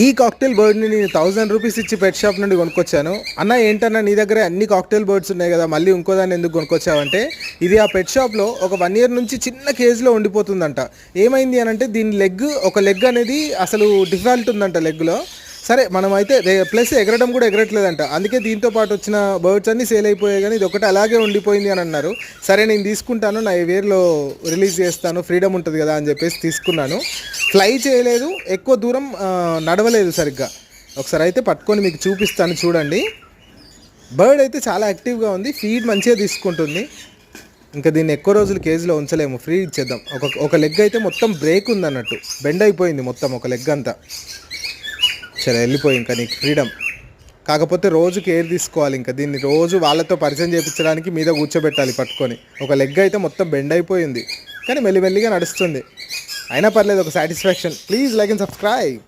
ఈ కాక్టైల్ బర్డ్ని నేను thousand rupees ఇచ్చి పెట్ షాప్ నుండి కొనుక్కొచ్చాను. అన్న ఏంటన్నా నీ దగ్గర అన్ని కాక్టైల్ బర్డ్స్ ఉన్నాయి కదా మళ్ళీ ఇంకో దాన్ని ఎందుకు కొనుక్కొచ్చావంటే ఇది ఆ పెట్ షాప్లో ఒక వన్ ఇయర్ నుంచి చిన్న కేజ్లో ఉండిపోతుందంట. ఏమైంది అని అంటే దీని లెగ్ ఒక లెగ్ అనేది అసలు డిఫాల్ట్ ఉందంట లెగ్లో సరే మనం అయితే ప్లస్ ఎగరడం కూడా ఎగరట్లేదంట. అందుకే దీంతో పాటు వచ్చిన బర్డ్స్ అన్ని సేల్ అయిపోయాయి కానీ ఇది ఒకటి అలాగే ఉండిపోయింది అని అన్నారు. సరే నేను తీసుకుంటాను నా వేర్లో రిలీజ్ చేస్తాను ఫ్రీడమ్ ఉంటుంది కదా అని చెప్పేసి తీసుకున్నాను. ఫ్లై చేయలేదు ఎక్కువ దూరం నడవలేదు సరిగ్గా. ఒకసారి అయితే పట్టుకొని మీకు చూపిస్తాను చూడండి. బర్డ్ అయితే చాలా యాక్టివ్గా ఉంది ఫీడ్ మంచిగా తీసుకుంటుంది. ఇంకా దీన్ని ఎక్కువ రోజులు కేజీలో ఉంచలేము ఫ్రీ ఇచ్చేద్దాం. ఒక ఒక లెగ్ అయితే మొత్తం బ్రేక్ ఉంది అన్నట్టు బెండ్ అయిపోయింది మొత్తం ఒక లెగ్ అంతా. సరే వెళ్ళిపోయి ఇంకా నీకు ఫ్రీడమ్. కాకపోతే రోజు కేర్ తీసుకోవాలి ఇంకా దీన్ని రోజు వాళ్ళతో పరిచయం చేయించడానికి మీద కూర్చోబెట్టాలి పట్టుకొని. ఒక లెగ్ అయితే మొత్తం బెండ్ అయిపోయింది కానీ మెల్లిమెల్లిగా నడుస్తుంది. అయినా పర్లేదు ఒక satisfaction please like and subscribe